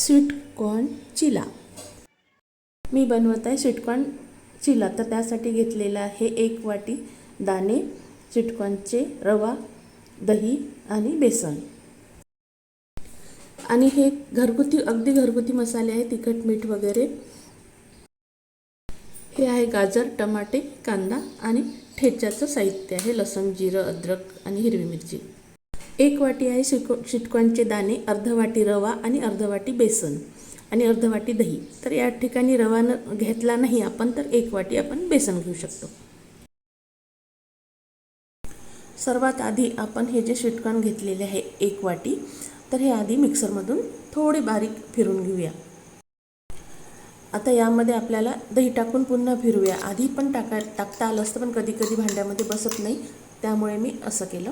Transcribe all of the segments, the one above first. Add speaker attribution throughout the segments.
Speaker 1: Sweetcorn चिला. मी बनवत आहे sweetcorn चिला. तर त्यासाठी घेतलेला आहे एक वाटी दाणे स्वीटकॉर्नचे रवा दही आणि बेसन. आणि हे घरगुती अगदी घरगुती मसाले आहे तिखट मीठ वगैरे. हे आहे गाजर टमाटे कांदा आणि ठेच्याचं साहित्य आहे. लसण जिरं अद्रक आणि हिरवी मिरची. एक वाटी आहे शिको शिटकॉनचे दाणे अर्धवाटी रवा आणि अर्धवाटी बेसन आणि अर्धवाटी दही. तर या ठिकाणी रवा न घेतला नाही आपण तर एक वाटी आपण बेसन घेऊ शकतो. सर्वात आधी आपण हे जे शिटकॉन घेतलेले आहे एक वाटी तर हे आधी मिक्सरमधून थोडे बारीक फिरून घेऊया. आता यामध्ये आपल्याला दही टाकून पुन्हा फिरूया आधी पण टाका टाकता आलं असतं पण कधी कधी भांड्यामध्ये बसत नाही. त्यामुळे मी असं केलं.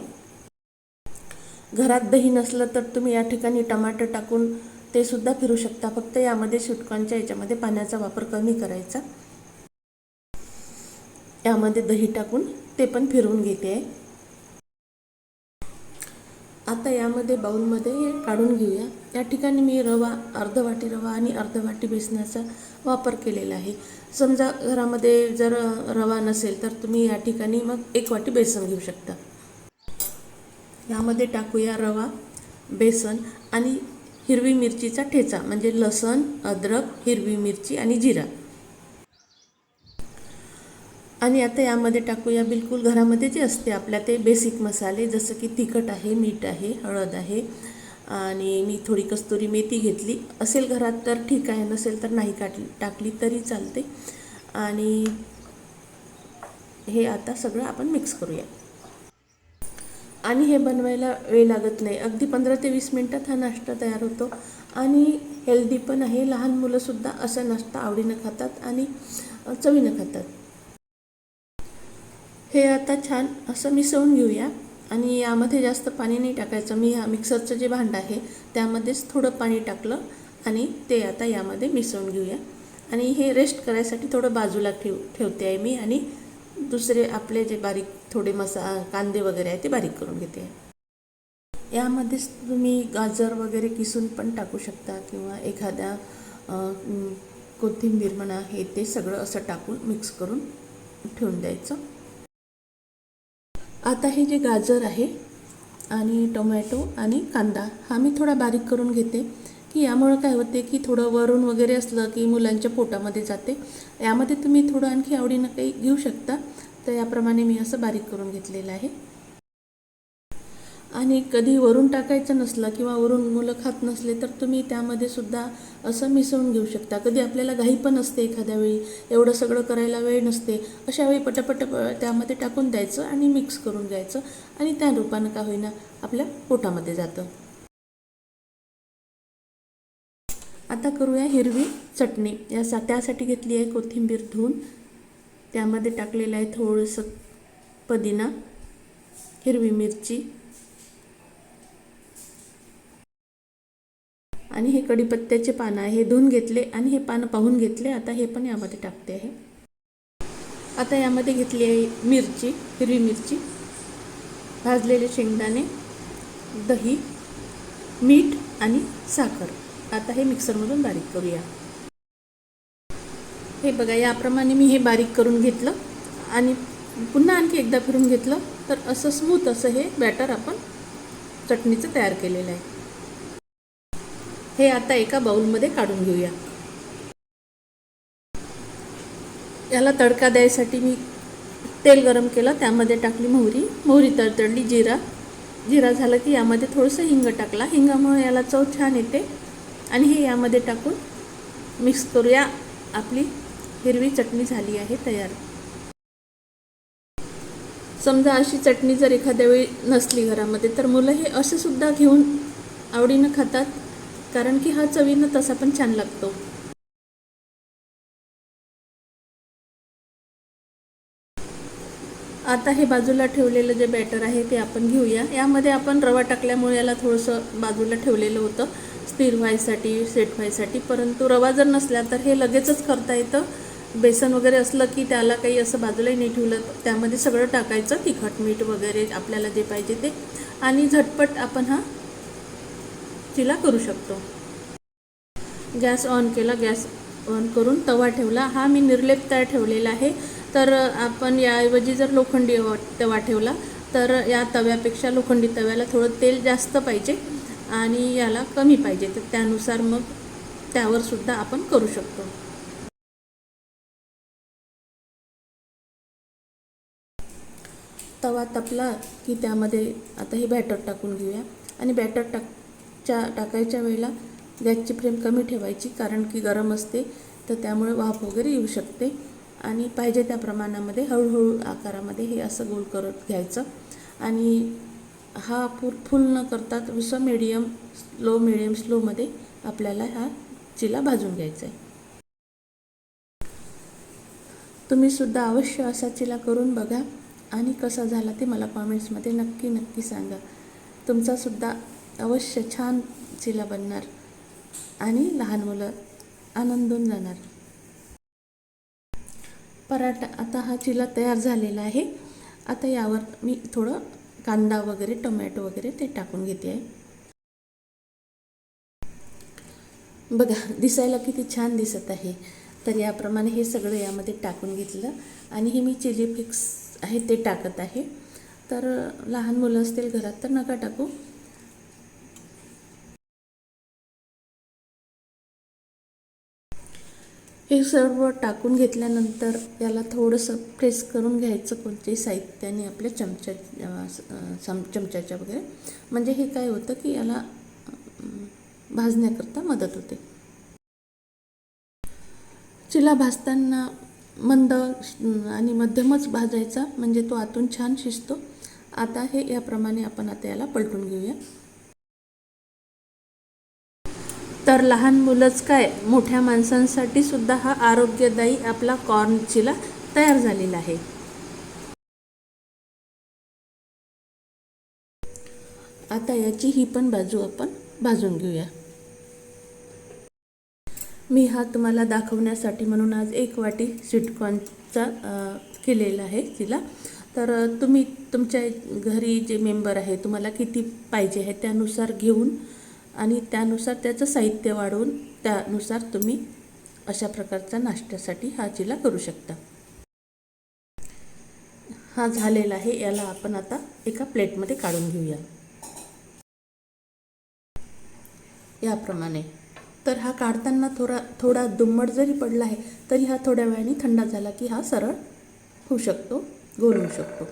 Speaker 1: घरात दही नसलं तर तुम्ही या ठिकाणी टमाटर टाकून ते सुद्धा फिरू शकता. फक्त यामध्ये सुटकांच्या याच्यामध्ये पाण्याचा वापर कमी करायचा. यामध्ये दही टाकून ते पण फिरवून घेते. आहे आता यामध्ये बाऊलमध्ये हे काढून घेऊया. या ठिकाणी मी रवा अर्ध वाटी रवा आणि अर्ध वाटी बेसनाचा वापर केलेला आहे. समजा घरामध्ये जर रवा नसेल तर तुम्ही या ठिकाणी मग एक वाटी बेसन घेऊ शकता. यामध्ये टाकूया रवा बेसन आणि हिरवी मिरचीचा ठेचा म्हणजे लसण अद्रक हिरवी मिरची आणि जिरा. आणि आता यामध्ये टाकूया बिलकुल घरामध्ये जे असते आपल्या ते बेसिक मसाले जसं की तिखट आहे मीठ आहे हळद आहे. आणि मी थोडी कस्तुरी मेथी घेतली. असेल घरात तर ठीक आहे नसेल तर नाही काटली टाकली तरी चालते. आणि हे आता सगळं आपण मिक्स करूया. आणि हे बनवायला वेळ लागत नाही. अगदी पंधरा ते वीस मिनटात हा नाश्ता तयार होतो. आणि हेल्दी पण आहे. लहान मुलंसुद्धा असा नाश्ता आवडीनं खातात आणि चवीनं खातात. हे आता छान असं मिसळून घेऊया. आणि यामध्ये जास्त पाणी नाही टाकायचं. मी हा मिक्सरचं जे भांडं आहे त्यामध्येच थोडं पाणी टाकलं आणि ते आता यामध्ये मिसळून घेऊया. आणि हे रेस्ट करायसाठी थोडं बाजूला ठेव ठेवते आहे मी. आणि दुसरे आपले जे बारीक थोडे मसा कांदे वगैरे आहे ते बारीक करून घेते. यामध्येच तुम्ही गाजर वगैरे किसून पण टाकू शकता किंवा एखाद्या कोथिंबीर म्हणा हे ते सगळं असं टाकून मिक्स करून ठेवून द्यायचं. आता हे जे गाजर आहे आणि टोमॅटो आणि कांदा हा मी थोडा बारीक करून घेते. की यामुळं काय होते की थोडं वरून वगैरे असलं की मुलांच्या पोटामध्ये जाते. यामध्ये तुम्ही थोडं आणखी आवडीनं काही घेऊ शकता. तर याप्रमाणे मी असं बारीक करून घेतलेलं आहे. आणि कधी वरून टाकायचं नसलं किंवा वरून मुलं खात नसले तर तुम्ही त्यामध्ये सुद्धा असं मिसळून घेऊ शकता. कधी आपल्याला घाई पण असते एखाद्या वेळी एवढं सगळं करायला वेळ नसते. अशा वेळी पटापट त्यामध्ये टाकून द्यायचं आणि मिक्स करून घ्यायचं आणि त्या रूपानं का होईना आपल्या पोटामध्ये जातं. आता करूया हिरवी चटणी. या त्यासाठी घेतली आहे कोथिंबीर धुवून. त्यामध्ये टाकलेलं आहे थोडंसं पुदिना हिरवी मिरची आणि हे कढीपत्त्याचे पानं आहे. हे धुवून घेतले आणि हे पानं पाहून घेतले. आता हे पण यामध्ये टाकते आहे. आता यामध्ये घेतली आहे मिरची हिरवी मिरची भाजलेले शेंगदाणे दही मीठ आणि साखर. आता हे मिक्सरमधून बारीक करूया. हे बघा याप्रमाणे मी हे बारीक करून घेतलं आणि पुन्हा आणखी एकदा फिरून घेतलं. तर असं स्मूथ असं हे बॅटर आपण चटणीचं तयार केलेलं आहे. हे आता एका बाउलमध्ये काढून घेऊया. याला तडका द्यायसाठी मी तेल गरम केलं त्यामध्ये टाकली मोहरी. मोहरी तडतडली जिरा. जिरा झालं की यामध्ये थोडंसं हिंग टाकला. हिंगामुळे याला चव छान येते. आणि हे यामध्ये टाकून मिक्स करूया आपली हिरवी चटणी झाली आहे तयार. समजा अशी चटणी जर एखाद्या वेळी नसली घरामध्ये तर मुलं हे असे सुद्धा घेऊन आवडीनं खातात कारण की हा चवीनं तसा पण छान लागतो. आता हे बाजूला ठेवलेलं जे बॅटर आहे ते आपण घेऊया. यामध्ये आपण रवा टाकल्यामुळे याला थोडंसं बाजूला ठेवलेलं होतं स्थिर व्हायसाठी सेट व्हायसाठी. परंतु रवा जर नसला तर हे लगेचच करता येतं. बेसन वगैरे असलं की त्याला काही असं बाजूलाही नाही ठेवलं त्यामध्ये सगळं टाकायचं तिखट मीठ वगैरे आपल्याला जे पाहिजे ते. आणि झटपट आपण हा चिला करू शकतो. गॅस ऑन केला गॅस ऑन करून तवा ठेवला. हा मी निर्लेप तयार ठेवलेला आहे. तर आपण याऐवजी जर लोखंडी तवा ठेवला तर या तव्यापेक्षा लोखंडी तव्याला थोडं तेल जास्त पाहिजे आणि याला कमी पाहिजे. तर त्यानुसार मग त्यावरसुद्धा आपण करू शकतो. तवा तपला की त्यामध्ये आता हे बॅटर टाकून घेऊया. आणि बॅटर टाकच्या टाकायच्या वेळेला गॅसची फ्लेम कमी ठेवायची कारण की गरम असते तर त्यामुळे वाफ वगैरे येऊ शकते. आणि पाहिजे त्या प्रमाणामध्ये हळूहळू आकारामध्ये हे असं गोल करत घ्यायचं. आणि हा फुल फुल न करता थोडंसं मिडियम स्लो मिडियम स्लोमध्ये आपल्याला हा चिला भाजून घ्यायचा आहे. तुम्ही सुद्धा अवश्य असा चिला करून बघा. आणि कसा झाला ते मला कॉमेंट्समध्ये नक्की नक्की सांगा. तुमचासुद्धा अवश्य छान चिला बनणार आणि लहान मुलं आनंदून जाणार. पराठा आता हा चिला तयार झालेला आहे. आता यावर मी थोडं कांदा वगैरे टोमॅटो वगैरे ते टाकून घेते. आहे बघा दिसायला किती छान दिसत आहे. तर याप्रमाणे हे सगळं यामध्ये टाकून घेतलं आणि हे मी चिली फ्लिक्स आहे ते टाकत आहे. तर लहान मुलं असतील घरात तर नका टाकू. हे सर्व टाकून घेतल्यानंतर याला थोडंसं प्रेस करून घ्यायचं कोणत्याही साहित्याने आपल्या चमच्या चमच्याच्या वगैरे. म्हणजे हे काय होतं की याला भाजण्याकरता मदत होते. चिला भाजताना मंद आणि मध्यमच भाजायचा म्हणजे तो आतून छान शिजतो. आता हे याप्रमाणे आपण आता याला पलटून घेऊया. तर लहान मुलंच काय मोठ्या माणसांसाठी सुद्धा हा आरोग्यदायी आपला कॉर्न चिला तयार झालेला आहे. आता याची ही पण बाजू आपण भाजून घेऊया. मी हा तुम्हाला दाखवण्यासाठी म्हणून आज एक वाटी स्वीटकॉर्नचा केलेला आहे तिला. तर तुम्ही तुमच्या घरी जे मेंबर आहे तुम्हाला किती पाहिजे आहे त्यानुसार घेऊन आणि त्यानुसार त्याचं साहित्य वाढवून त्यानुसार तुम्ही अशा प्रकारचा नाश्त्यासाठी हा चिला करू शकता. हा झालेला आहे याला आपण आता एका प्लेटमध्ये काढून घेऊया. याप्रमाणे तर हा काढताना थोडा थोडा दुम्मट जरी पडला आहे तरी हा थोड्या वेळाने थंड झाला की हा सरळ होऊ शकतो गोल होऊ शकतो.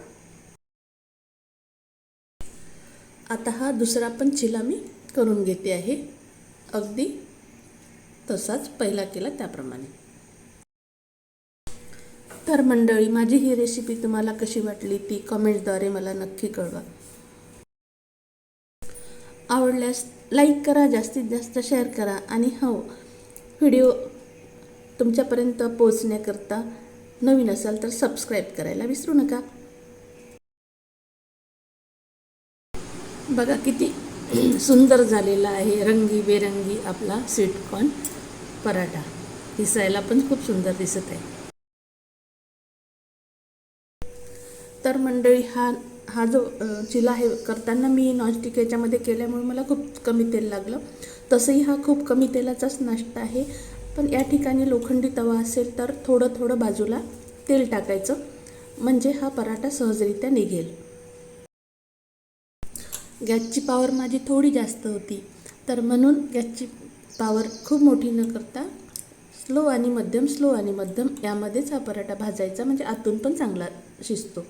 Speaker 1: आता हा दुसरा पण चिला मी करून घेते आहे. अगदी तसाच पहिला केला त्याप्रमाणे. तर मंडळी माझी ही रेसिपी तुम्हाला कशी वाटली ती कमेंट्सद्वारे मला नक्की कळवा. आवडल्यास लाईक करा जास्तीत जास्त शेअर करा आणि हो व्हिडिओ तुमच्यापर्यंत पोचण्याकरता नवीन असाल तर सबस्क्राईब करायला विसरू नका. बघा किती सुंदर झालेला आहे रंगी बेरंगी आपला स्वीटकॉर्न पराठा. दिसायला पण खूप सुंदर दिसत आहे. तर मंडळी हा हा जो चिला आहे करताना मी नॉनस्टिक याच्यामध्ये केल्यामुळे मला खूप कमी तेल लागलं. तसंही हा खूप कमी तेलाचाच नाश्ता आहे. पण या ठिकाणी लोखंडी तवा असेल तर थोडं थोडं बाजूला तेल टाकायचं. म्हणजे हा पराठा सहजरित्या निघेल. गॅसची पॉवर माझी थोडी जास्त होती. तर म्हणून गॅसची पॉवर खूप मोठी न करता स्लो आणि मध्यम स्लो आणि मध्यम यामध्येच हा पराठा भाजायचा. म्हणजे आतून पण चांगला शिजतो.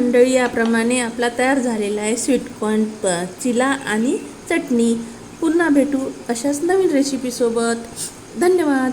Speaker 1: मंडळी याप्रमाणे आपला तयार झालेला आहे स्वीटकॉर्न प चिला आणि चटणी. पुन्हा भेटू अशाच नवीन रेसिपीसोबत धन्यवाद.